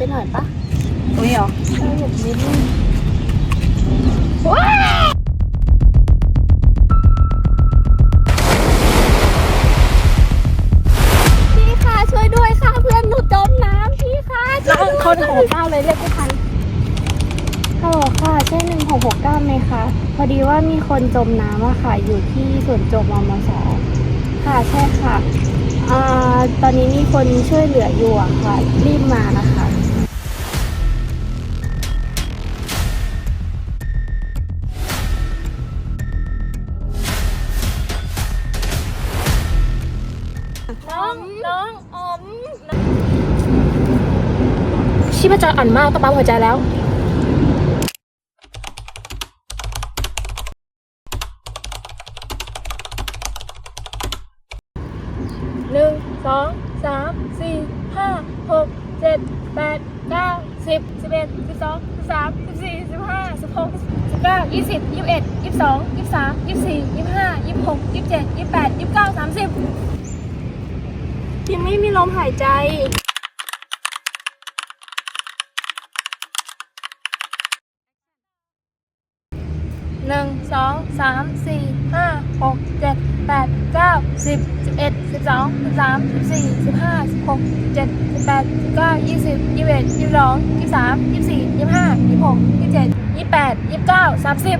ไปหน่อยปะตรงนี้เหรอใช่หยุดนิดนึงพี่คะช่วยด้วยค่ะเพื่อนหนูจมน้ำพี่คะช่วยด้วยคนหกเก้าเลยเรียกกู้ภัยฮัลโหลค่ะใช่หนึ่งหกหกเก้าไหมคะ พอดีว่ามีคนจมน้ำอะค่ะ อยู่ที่สวนจมมมสค่ะใช่ค่ะอ่าตอนนี้มีคนช่วยเหลืออยู่อะค่ะ รีบมานะคะ ชีพจรอ่อนมากต้องปั๊มหัวใจแล้ว หนึ่งสองสามสี่ห้าหกเจ็ดแปดเก้าสิบสิบเอ็ดสิบสองสิบสามสิบสี่สิบห้าสิบหกสิบเก้ายี่สิบยี่สิบเอ็ดยี่สิบสองยี่สิบสามยี่สิบสี่ยี่สิบห้ายี่สิบหกยี่สิบเจ็ดยี่สิบแปดยี่สิบเก้าสามสิบยังไม่มีลมหายใจ หนึ่งสองสามสี่ห้าหกเจ็ดแปดเก้าสิบสิบเอ็ดสิบสองสิบสามสิบสี่สิบห้าสิบหกสิบเจ็ดสิบแปดสิบเก้ายี่สิบยี่สิบเอ็ดยี่สิบสองยี่สิบสามยี่สิบสี่ยี่สิบห้ายี่สิบหกยี่สิบเจ็ดยี่สิบแปดยี่สิบเก้าสามสิบ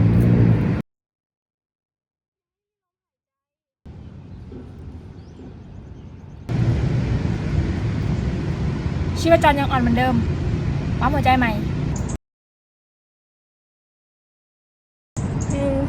ชีพจรยังอ่อนเหมือนเดิมปั๊มหัวใจใหม่